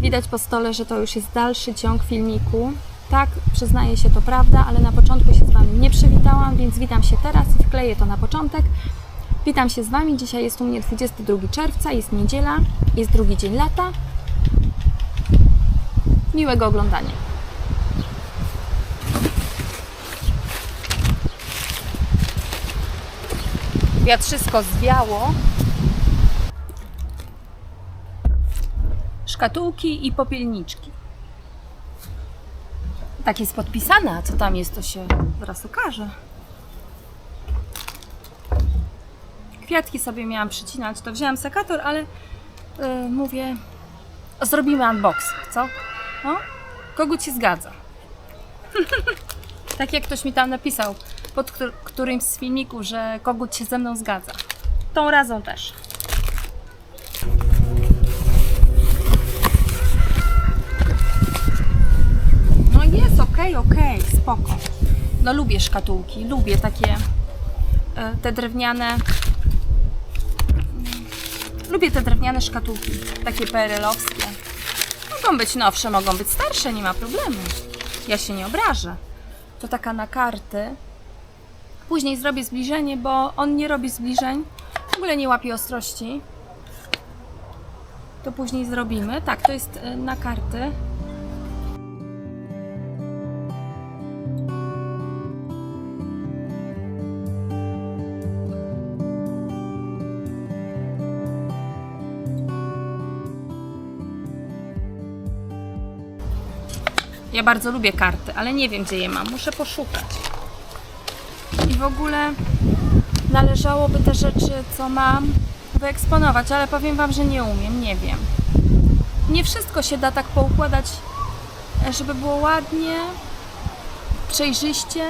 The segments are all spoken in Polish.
Widać po stole, że to już jest dalszy ciąg filmiku. Tak, przyznaję się, to prawda, ale na początku się z Wami nie przywitałam, więc witam się teraz i wkleję to na początek. Witam się z Wami. Dzisiaj jest u mnie 22 czerwca, jest niedziela, jest drugi dzień lata. Miłego oglądania. Wiatr wszystko zwiało. Szkatułki i popielniczki. Tak jest podpisane, a co tam jest, to się zaraz okaże. Kwiatki sobie miałam przycinać, to wzięłam sekator, ale yy, mówię, zrobimy unboxing, co? No? Kogut się zgadza. tak jak ktoś mi tam napisał pod któ- którymś z filmików, że kogut się ze mną zgadza. Tą razą też. Okej, okej, spoko. No lubię szkatułki, lubię takie e, te drewniane mm, lubię te drewniane szkatułki, takie PRL-owskie. Mogą być nowsze, mogą być starsze, nie ma problemu. Ja się nie obrażę. To taka na karty. Później zrobię zbliżenie, bo on nie robi zbliżeń. W ogóle nie łapie ostrości. To później zrobimy. Tak, to jest e, na karty. Ja bardzo lubię karty, ale nie wiem gdzie je mam. Muszę poszukać. I w ogóle należałoby te rzeczy, co mam, wyeksponować, ale powiem Wam, że nie umiem, nie wiem. Nie wszystko się da tak poukładać, żeby było ładnie, przejrzyście.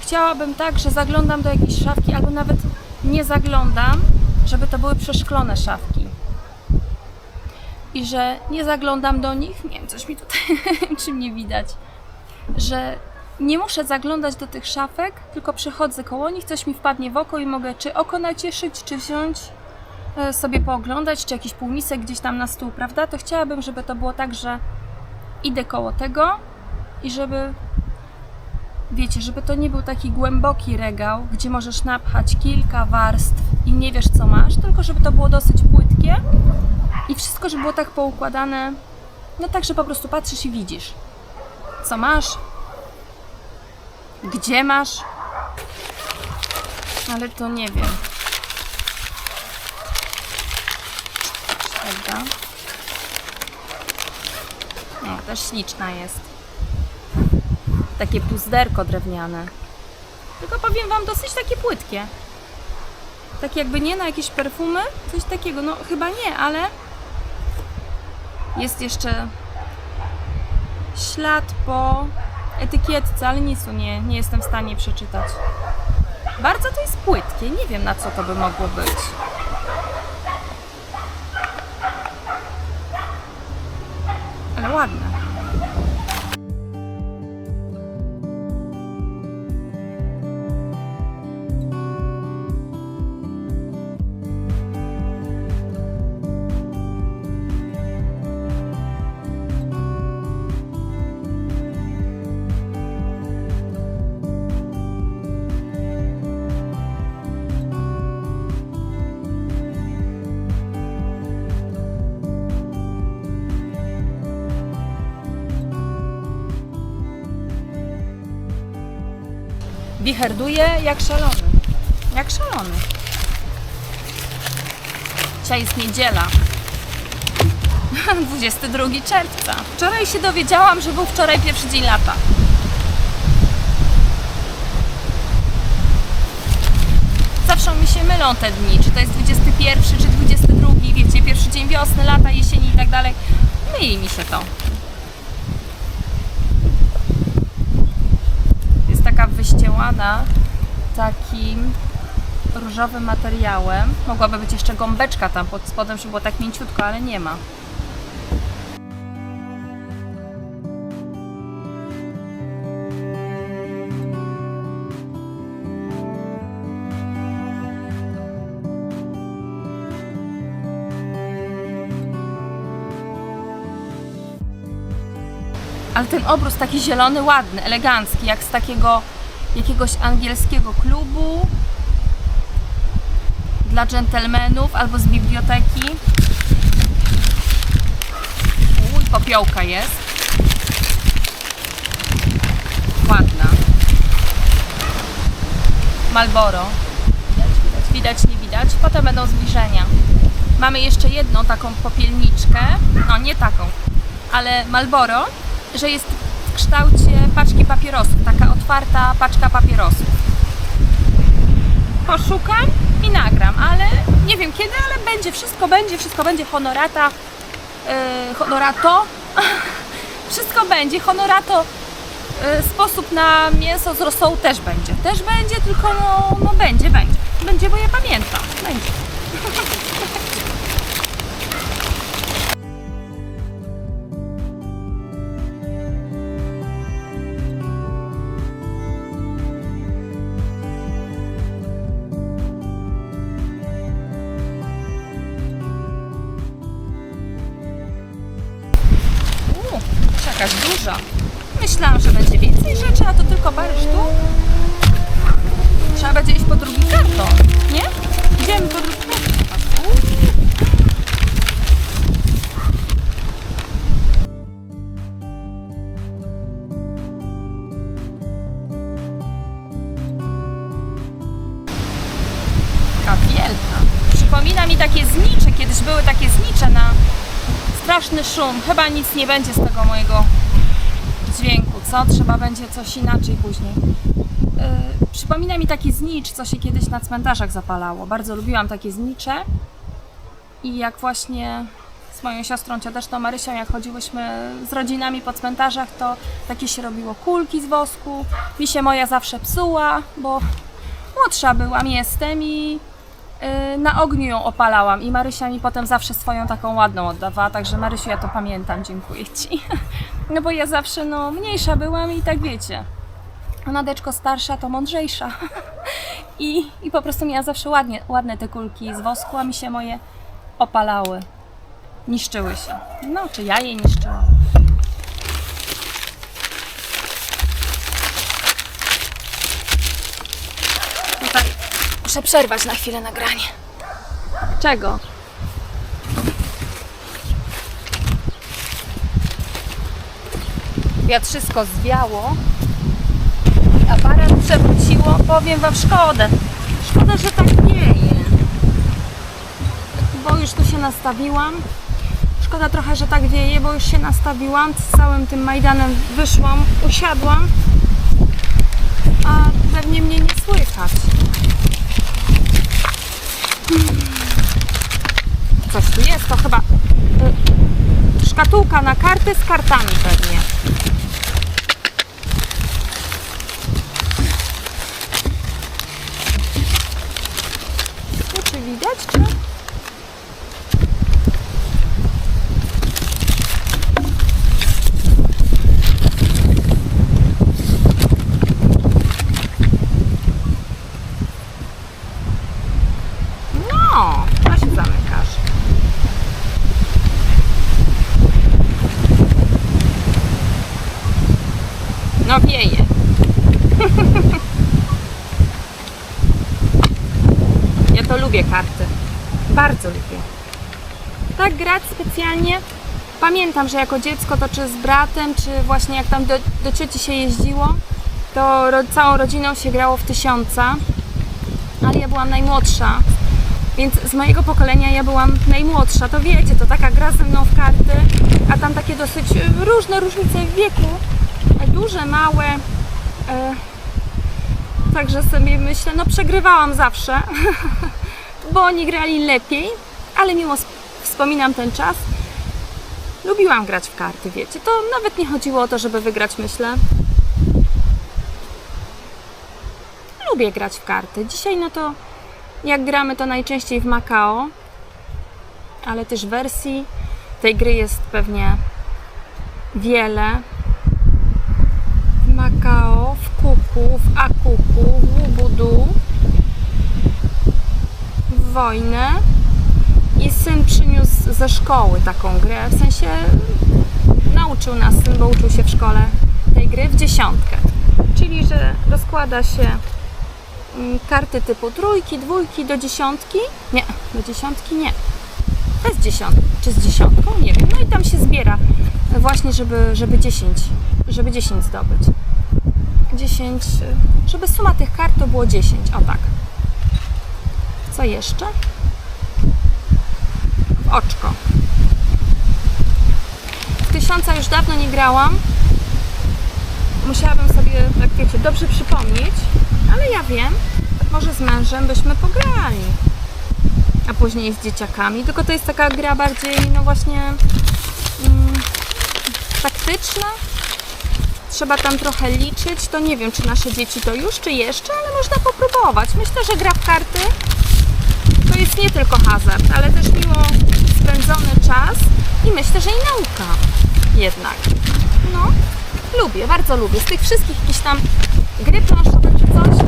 Chciałabym tak, że zaglądam do jakiejś szafki, albo nawet nie zaglądam, żeby to były przeszklone szafki. I że nie zaglądam do nich, nie wiem, coś mi tutaj, czy mnie widać, że nie muszę zaglądać do tych szafek, tylko przechodzę koło nich, coś mi wpadnie w oko i mogę czy oko nacieszyć, czy wziąć, e, sobie pooglądać, czy jakiś półmisek gdzieś tam na stół, prawda? To chciałabym, żeby to było tak, że idę koło tego i żeby, wiecie, żeby to nie był taki głęboki regał, gdzie możesz napchać kilka warstw i nie wiesz co masz, tylko żeby to było dosyć płytkie i wszystko, żeby było tak poukładane, no tak, że po prostu patrzysz i widzisz, co masz, gdzie masz? Ale to nie wiem. Prawda? No, też śliczna jest. Takie puzderko drewniane. Tylko powiem Wam, dosyć takie płytkie. Tak jakby nie na jakieś perfumy, coś takiego. No chyba nie, ale jest jeszcze ślad po etykietce, ale nic tu nie, nie jestem w stanie przeczytać. Bardzo to jest płytkie, nie wiem na co to by mogło być. Ale ładne. Wicherduje jak szalony. Jak szalony. Dzisiaj jest niedziela. 22 czerwca. Wczoraj się dowiedziałam, że był wczoraj pierwszy dzień lata. Zawsze mi się mylą te dni, czy to jest 21, czy 22, wiecie, pierwszy dzień wiosny, lata, jesieni i tak dalej. Myli mi się to. jest taka wyściełana takim różowym materiałem. Mogłaby być jeszcze gąbeczka tam pod spodem, żeby było tak mięciutko, ale nie ma. Ale ten obrus taki zielony, ładny, elegancki, jak z takiego jakiegoś angielskiego klubu dla dżentelmenów albo z biblioteki. Uj, popiołka jest. Ładna. Malboro. Widać, widać, nie widać. Potem będą zbliżenia. Mamy jeszcze jedną taką popielniczkę. No, nie taką, ale Malboro, że jest w kształcie paczki papierosów. Taka otwarta paczka papierosów. Poszukam i nagram, ale nie wiem kiedy, ale będzie, wszystko będzie, wszystko będzie. Honorata, yy, honorato, wszystko będzie. Honorato y, sposób na mięso z rosołu też będzie. Też będzie, tylko no, no będzie, będzie. Będzie, bo ja pamiętam. Będzie. szum. Chyba nic nie będzie z tego mojego dźwięku, co? Trzeba będzie coś inaczej później. Yy, przypomina mi taki znicz, co się kiedyś na cmentarzach zapalało. Bardzo lubiłam takie znicze. I jak właśnie z moją siostrą cioteczną Marysią, jak chodziłyśmy z rodzinami po cmentarzach, to takie się robiło kulki z wosku. Mi się moja zawsze psuła, bo młodsza byłam, jestem i na ogniu ją opalałam i Marysia mi potem zawsze swoją taką ładną oddawała, także Marysiu, ja to pamiętam, dziękuję Ci. No bo ja zawsze, no, mniejsza byłam i tak wiecie. Nadeczko starsza to mądrzejsza. I, I po prostu miała zawsze ładnie, ładne te kulki z wosku, a mi się moje opalały. Niszczyły się. No, czy ja je niszczyłam. Muszę przerwać na chwilę nagranie. Czego? Wiatrzysko zwiało i aparat przewróciło. Powiem Wam szkodę. Szkoda, że tak wieje. Bo już tu się nastawiłam. Szkoda trochę, że tak wieje, bo już się nastawiłam. Z całym tym Majdanem wyszłam, usiadłam. A pewnie mnie nie słychać. Coś tu jest, to chyba y, szkatułka na karty z kartami pewnie. Czy widać, czy? No, to się zamykasz. No wieje. Ja to lubię karty. Bardzo lubię. Tak grać specjalnie. Pamiętam, że jako dziecko to czy z bratem, czy właśnie jak tam do, do cioci się jeździło, to ro, całą rodziną się grało w tysiąca. Ale ja byłam najmłodsza, więc z mojego pokolenia ja byłam najmłodsza. To wiecie, to taka gra ze mną w karty, a tam takie dosyć e, różne różnice w wieku. E, Duże, małe. E, Także sobie myślę, no przegrywałam zawsze, bo oni grali lepiej, ale mimo sp- wspominam ten czas. Lubiłam grać w karty, wiecie. To nawet nie chodziło o to, żeby wygrać, myślę. Lubię grać w karty. Dzisiaj, no to jak gramy, to najczęściej w Macao, ale też wersji tej gry jest pewnie wiele. W Macao, w Kuku, w Akuku, w Ubudu, w Wojnę. I syn przyniósł ze szkoły taką grę, w sensie nauczył uczył nas syn, bo uczył się w szkole tej gry w dziesiątkę. Czyli, że rozkłada się mm, karty typu trójki, dwójki do dziesiątki. Nie, do dziesiątki nie. Bez dziesiątki, czy z dziesiątką? Nie wiem. No i tam się zbiera właśnie, żeby, żeby 10, żeby 10 zdobyć. 10, y, żeby suma tych kart to było 10, o tak. Co jeszcze? W oczko. W tysiąca już dawno nie grałam. Musiałabym sobie, tak wiecie, dobrze przypomnieć, ale ja wiem, może z mężem byśmy pograli. A później z dzieciakami. Tylko to jest taka gra bardziej, no właśnie, mm, taktyczna. Trzeba tam trochę liczyć. To nie wiem, czy nasze dzieci to już, czy jeszcze, ale można popróbować. Myślę, że gra w karty nie tylko hazard, ale też miło spędzony czas i myślę, że i nauka jednak. No, lubię, bardzo lubię. Z tych wszystkich jakichś tam gry planszowe czy coś,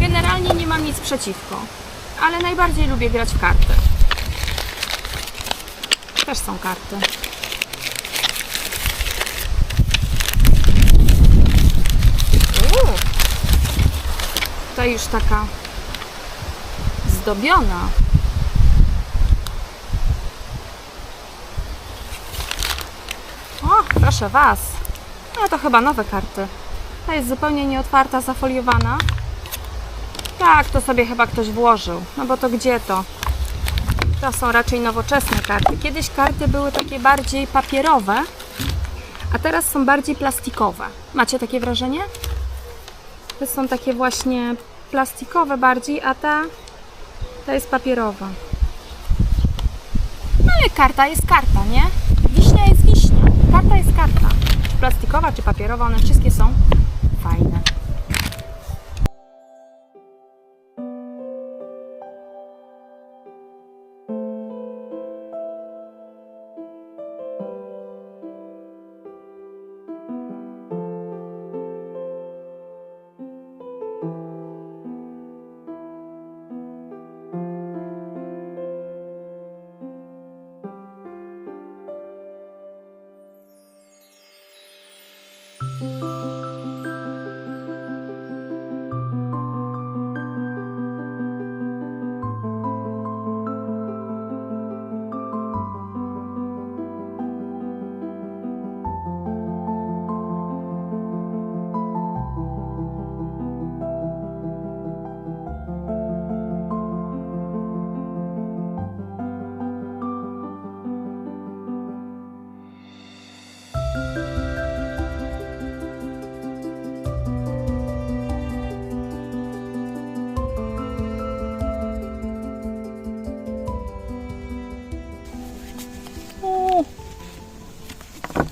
generalnie nie mam nic przeciwko. Ale najbardziej lubię grać w karty. Też są karty. Uuu. Ta już taka zdobiona. O, proszę Was. No to chyba nowe karty. Ta jest zupełnie nieotwarta, zafoliowana. Tak, to sobie chyba ktoś włożył. No bo to gdzie to? To są raczej nowoczesne karty. Kiedyś karty były takie bardziej papierowe, a teraz są bardziej plastikowe. Macie takie wrażenie? To są takie właśnie plastikowe bardziej, a ta, ta jest papierowa. No ale karta jest karta, nie? Wiśnia jest wiśnia. Karta jest karta. Plastikowa, czy papierowa, one wszystkie są fajne.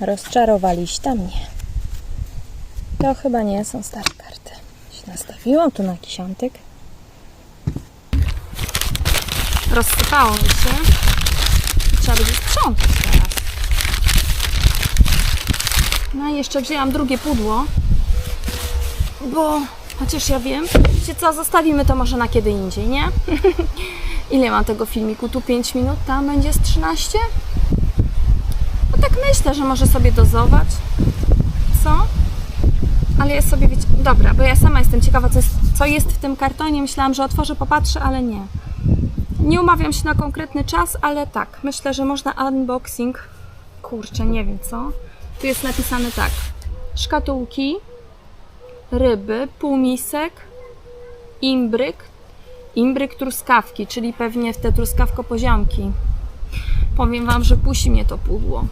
Rozczarowaliście mnie. To chyba nie są stare karty. Się nastawiłam tu na kisiątek. Rozsypało mi się. Trzeba będzie sprzątać teraz. No i jeszcze wzięłam drugie pudło. Bo chociaż ja wiem, wiecie co, zostawimy to może na kiedy indziej, nie? Ile mam tego filmiku? Tu 5 minut, tam będzie z 13? Tak myślę, że może sobie dozować. Co? Ale ja sobie wiecie. Dobra, bo ja sama jestem ciekawa, co jest, co jest w tym kartonie. Myślałam, że otworzę, popatrzę, ale nie. Nie umawiam się na konkretny czas, ale tak. Myślę, że można unboxing. Kurczę, nie wiem co. Tu jest napisane tak. Szkatułki, ryby, półmisek, imbryk, imbryk truskawki, czyli pewnie w te truskawko poziomki. Powiem Wam, że kusi mnie to pudło.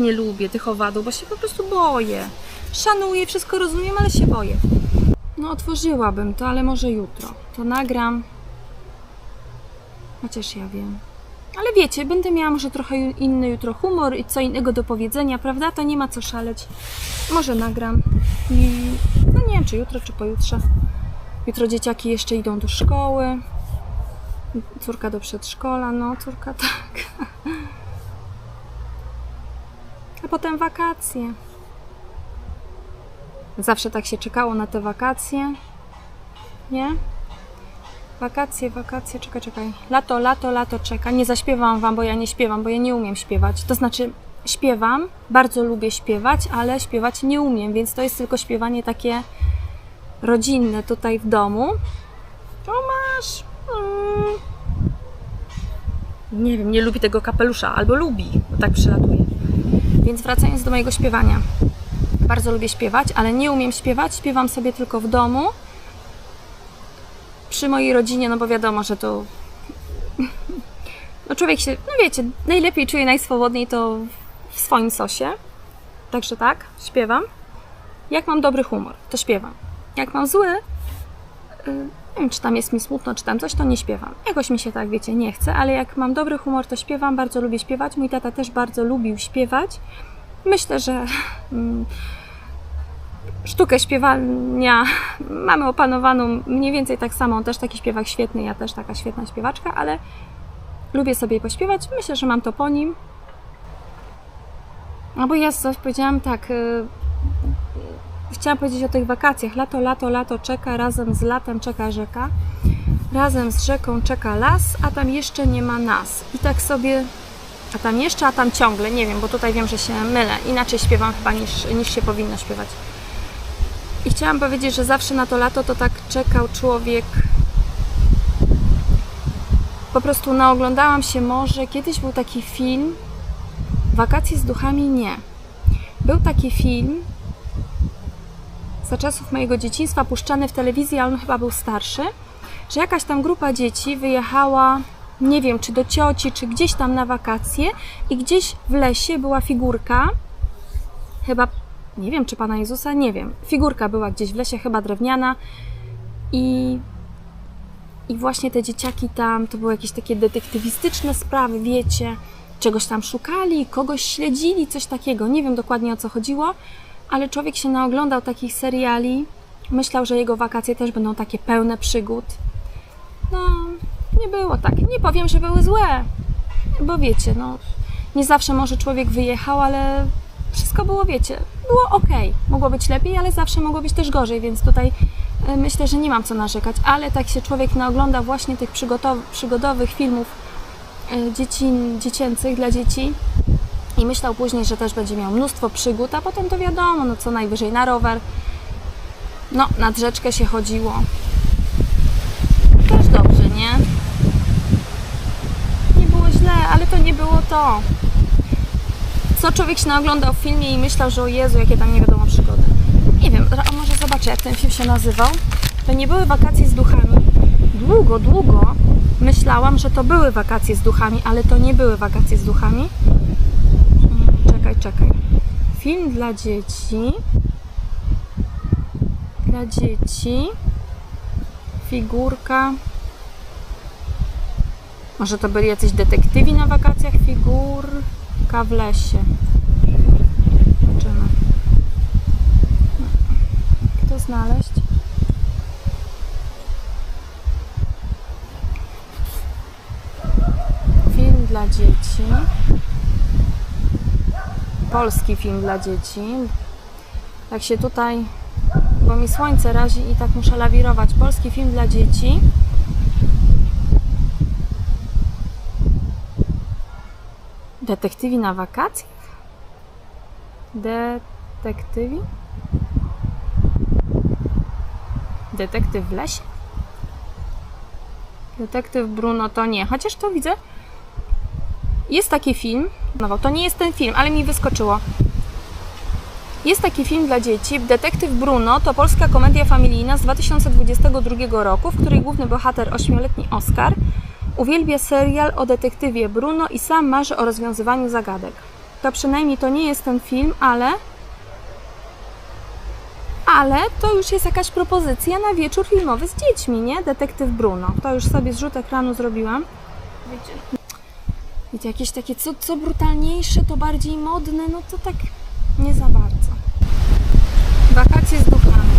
Nie lubię tych owadów, bo się po prostu boję. Szanuję, wszystko rozumiem, ale się boję. No, otworzyłabym to, ale może jutro. To nagram. Chociaż ja wiem. Ale wiecie, będę miała może trochę inny jutro humor i co innego do powiedzenia, prawda? To nie ma co szaleć. Może nagram. I no nie wiem, czy jutro, czy pojutrze. Jutro dzieciaki jeszcze idą do szkoły. Córka do przedszkola, no córka tak. A potem wakacje. Zawsze tak się czekało na te wakacje. Nie? Wakacje, wakacje, czekaj, czekaj. Lato, lato, lato czeka. Nie zaśpiewam wam, bo ja nie śpiewam, bo ja nie umiem śpiewać. To znaczy, śpiewam, bardzo lubię śpiewać, ale śpiewać nie umiem, więc to jest tylko śpiewanie takie rodzinne tutaj w domu. Tomasz! Mm. Nie wiem, nie lubi tego kapelusza, albo lubi, bo tak przylatuje. Więc wracając do mojego śpiewania. Bardzo lubię śpiewać, ale nie umiem śpiewać. Śpiewam sobie tylko w domu. Przy mojej rodzinie, no bo wiadomo, że to. No człowiek się, no wiecie, najlepiej czuje najswobodniej to w swoim sosie. Także tak, śpiewam. Jak mam dobry humor, to śpiewam. Jak mam zły, y, czy tam jest mi smutno, czy tam coś, to nie śpiewam. Jakoś mi się tak, wiecie, nie chce, ale jak mam dobry humor, to śpiewam. Bardzo lubię śpiewać. Mój tata też bardzo lubił śpiewać. Myślę, że mm, sztukę śpiewania mamy opanowaną mniej więcej tak samo. On też taki śpiewak świetny, ja też taka świetna śpiewaczka, ale lubię sobie pośpiewać. Myślę, że mam to po nim. No bo ja powiedziałam tak. y, Chciałam powiedzieć o tych wakacjach. Lato, lato, lato czeka, razem z latem czeka rzeka. Razem z rzeką czeka las, a tam jeszcze nie ma nas. I tak sobie, a tam jeszcze, a tam ciągle, nie wiem, bo tutaj wiem, że się mylę. Inaczej śpiewam chyba niż, niż się powinno śpiewać. I chciałam powiedzieć, że zawsze na to lato to tak czekał człowiek. Po prostu naoglądałam się może. Kiedyś był taki film. Wakacje z duchami nie. Był taki film za czasów mojego dzieciństwa puszczany w telewizji, ale on chyba był starszy, że jakaś tam grupa dzieci wyjechała, nie wiem, czy do cioci, czy gdzieś tam na wakacje i gdzieś w lesie była figurka, chyba, nie wiem, czy Pana Jezusa, nie wiem, figurka była gdzieś w lesie, chyba drewniana i i właśnie te dzieciaki tam, to były jakieś takie detektywistyczne sprawy, wiecie, czegoś tam szukali, kogoś śledzili, coś takiego. Nie wiem dokładnie o co chodziło, ale człowiek się naoglądał takich seriali, myślał, że jego wakacje też będą takie pełne przygód. No, nie było tak. Nie powiem, że były złe, bo wiecie, no, nie zawsze może człowiek wyjechał, ale wszystko było, wiecie, było ok. Mogło być lepiej, ale zawsze mogło być też gorzej, więc tutaj e, myślę, że nie mam co narzekać, ale tak się człowiek naogląda właśnie tych przygotow- przygodowych filmów e, dzieci, dziecięcych dla dzieci i myślał później, że też będzie miał mnóstwo przygód, a potem to wiadomo, no co najwyżej na rower. No, nad rzeczkę się chodziło. Też dobrze, nie? Nie było źle, ale to nie było to. Co człowiek się naoglądał w filmie i myślał, że o Jezu, jakie tam nie wiadomo przygody. Nie wiem, a może zobaczę, jak ten film się nazywał. To nie były wakacje z duchami. Długo, długo myślałam, że to były wakacje z duchami, ale to nie były wakacje z duchami. Czekaj, czekaj. Film dla dzieci. Dla dzieci. Figurka. Może to byli jacyś detektywi na wakacjach? Figurka w lesie. Zobaczymy. Jak to znaleźć? Film dla dzieci. Polski film dla dzieci. Jak się tutaj, bo mi słońce razi i tak muszę lawirować. Polski film dla dzieci. Detektywi na wakacjach? Detektywi? Detektyw w lesie? Detektyw Bruno to nie, chociaż to widzę. Jest taki film, to nie jest ten film, ale mi wyskoczyło. Jest taki film dla dzieci, Detektyw Bruno to polska komedia familijna z 2022 roku, w której główny bohater, ośmioletni Oskar, uwielbia serial o detektywie Bruno i sam marzy o rozwiązywaniu zagadek. To przynajmniej to nie jest ten film, ale ale to już jest jakaś propozycja na wieczór filmowy z dziećmi, nie? Detektyw Bruno. To już sobie zrzut ekranu zrobiłam. Wiecie jakieś takie co, co brutalniejsze, to bardziej modne, no to tak nie za bardzo. Wakacje z duchami.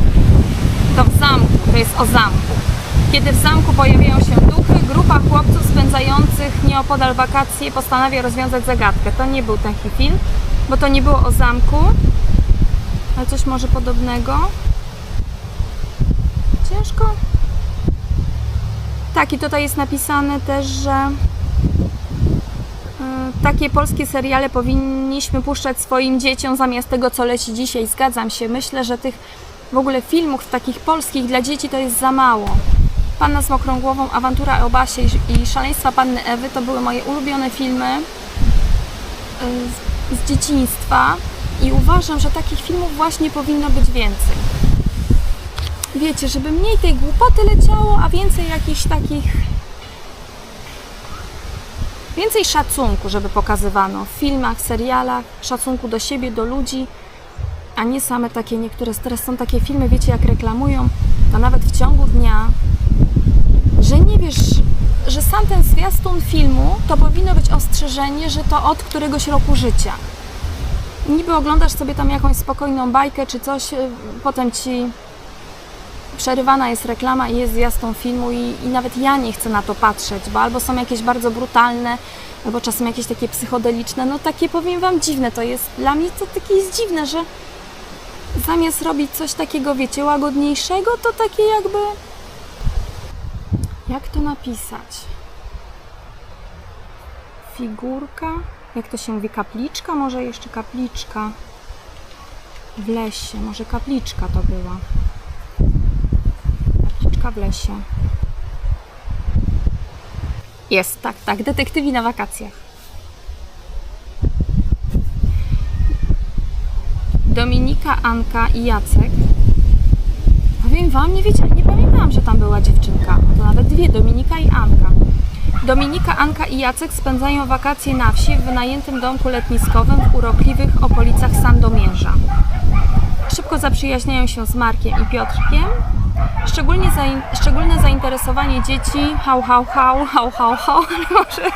To w zamku, to jest o zamku. Kiedy w zamku pojawiają się duchy, grupa chłopców spędzających nieopodal wakacje postanawia rozwiązać zagadkę. To nie był taki film, bo to nie było o zamku, ale coś może podobnego. Ciężko. Tak, i tutaj jest napisane też, że takie polskie seriale powinniśmy puszczać swoim dzieciom zamiast tego, co leci dzisiaj. Zgadzam się. Myślę, że tych w ogóle filmów takich polskich dla dzieci to jest za mało. Panna z mokrą głową, Awantura o Basie i- Szaleństwa Panny Ewy to były moje ulubione filmy y, z, z dzieciństwa i uważam, że takich filmów właśnie powinno być więcej. Wiecie, żeby mniej tej głupoty leciało, a więcej jakichś takich więcej szacunku, żeby pokazywano w filmach, serialach, szacunku do siebie, do ludzi, a nie same takie niektóre. Teraz są takie filmy, wiecie, jak reklamują, to nawet w ciągu dnia, że nie wiesz, że sam ten zwiastun filmu to powinno być ostrzeżenie, że to od któregoś roku życia. Niby oglądasz sobie tam jakąś spokojną bajkę czy coś, y, potem ci przerywana jest reklama i jest zwiastun filmu i, i nawet ja nie chcę na to patrzeć, bo albo są jakieś bardzo brutalne, albo czasem jakieś takie psychodeliczne, no takie powiem Wam dziwne to jest, dla mnie to takie jest dziwne, że zamiast robić coś takiego, wiecie, łagodniejszego, to takie jakby... Jak to napisać? Figurka? Jak to się mówi? Kapliczka? Może jeszcze kapliczka w lesie. Może kapliczka to była. Kapliczka w lesie. Jest, tak, tak. Detektywi na wakacjach. Dominika, Anka i Jacek. Powiem Wam, nie wiecie, nie pamiętałam, że tam była dziewczynka. To nawet dwie, Dominika i Anka. Dominika, Anka i Jacek spędzają wakacje na wsi w wynajętym domku letniskowym w urokliwych okolicach Sandomierza. Szybko zaprzyjaźniają się z Markiem i Piotrkiem. Szczególnie zain- szczególne zainteresowanie dzieci hał, hał, hał, hał, hał, hał. Może...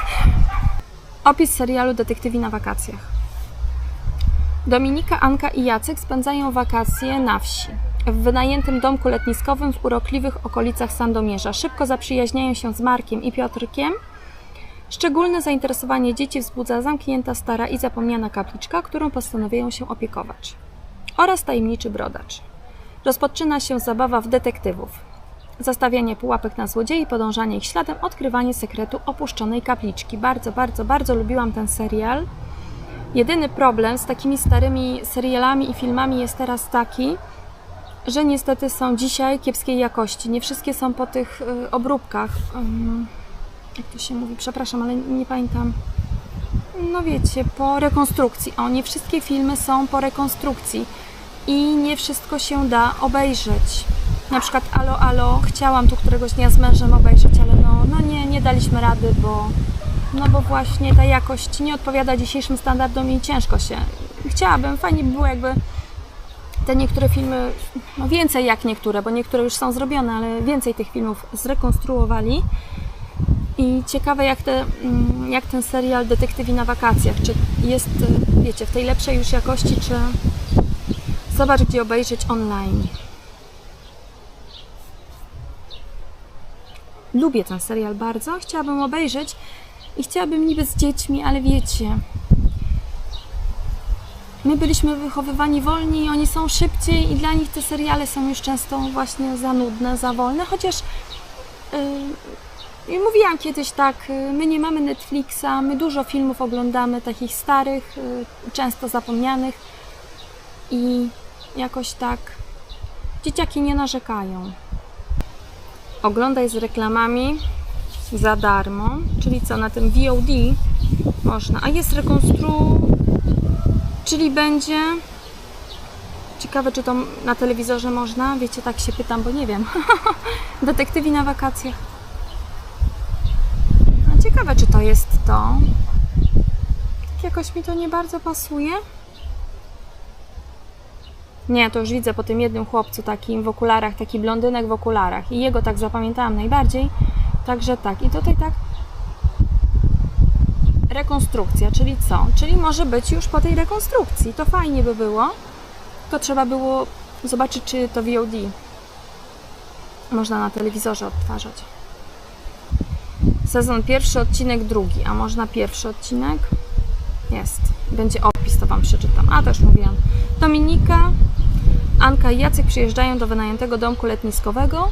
Opis serialu Detektywi na wakacjach. Dominika, Anka i Jacek spędzają wakacje na wsi. W wynajętym domku letniskowym w urokliwych okolicach Sandomierza. Szybko zaprzyjaźniają się z Markiem i Piotrkiem. Szczególne zainteresowanie dzieci wzbudza zamknięta, stara i zapomniana kapliczka, którą postanowiają się opiekować. Oraz tajemniczy brodacz. Rozpoczyna się zabawa w detektywów. Zastawianie pułapek na złodziei, podążanie ich śladem, odkrywanie sekretu opuszczonej kapliczki. Bardzo, bardzo, bardzo lubiłam ten serial. Jedyny problem z takimi starymi serialami i filmami jest teraz taki, że niestety są dzisiaj kiepskiej jakości. Nie wszystkie są po tych y, obróbkach. Jak to się mówi? Przepraszam, ale nie pamiętam. No wiecie, po rekonstrukcji. O, nie wszystkie filmy są po rekonstrukcji i nie wszystko się da obejrzeć. Na przykład Alo Alo chciałam tu któregoś dnia z mężem obejrzeć, ale no, no nie, nie daliśmy rady, bo no bo właśnie ta jakość nie odpowiada dzisiejszym standardom i ciężko się. Chciałabym, fajnie by było jakby te niektóre filmy, no więcej jak niektóre, bo niektóre już są zrobione, ale więcej tych filmów zrekonstruowali. I ciekawe jak, te, mm, jak ten serial Detektywi na wakacjach, czy jest, y, wiecie, w tej lepszej już jakości, czy zobacz gdzie obejrzeć online. Lubię ten serial bardzo, chciałabym obejrzeć i chciałabym niby z dziećmi, ale wiecie, my byliśmy wychowywani wolni i oni są szybciej i dla nich te seriale są już często właśnie za nudne, za wolne, chociaż yy, mówiłam kiedyś tak, yy, my nie mamy Netflixa, my dużo filmów oglądamy, takich starych, yy, często zapomnianych i jakoś tak dzieciaki nie narzekają. Oglądaj z reklamami za darmo, czyli co, na tym VOD można, a jest rekonstru... Czyli będzie. Ciekawe, czy to na telewizorze można? Wiecie, tak się pytam, bo nie wiem. Detektywi na wakacjach. No, ciekawe, czy to jest to. Tak jakoś mi to nie bardzo pasuje. Nie, to już widzę po tym jednym chłopcu takim w okularach, taki blondynek w okularach. I jego tak zapamiętałam najbardziej. Także tak. I tutaj tak rekonstrukcja, czyli co? Czyli może być już po tej rekonstrukcji. To fajnie by było. To trzeba było zobaczyć, czy to VOD można na telewizorze odtwarzać. Sezon pierwszy, odcinek drugi. A można pierwszy odcinek? Jest. Będzie opis, to Wam przeczytam. A, też mówiłam. Dominika, Anka i Jacek przyjeżdżają do wynajętego domku letniskowego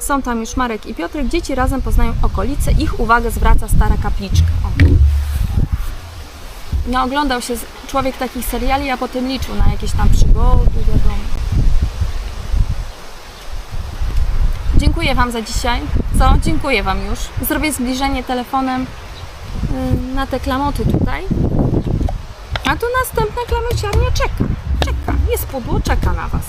Są tam już Marek i Piotrek. Dzieci razem poznają okolice. Ich uwagę zwraca stara kapliczka. No, oglądał się człowiek takich seriali, a potem liczył na jakieś tam przygody, wiadomo. Dziękuję Wam za dzisiaj. Co? Dziękuję Wam już. Zrobię zbliżenie telefonem y, na te klamoty tutaj. A tu następna klamociarnia. Czeka. Jest pudło, czeka na Was.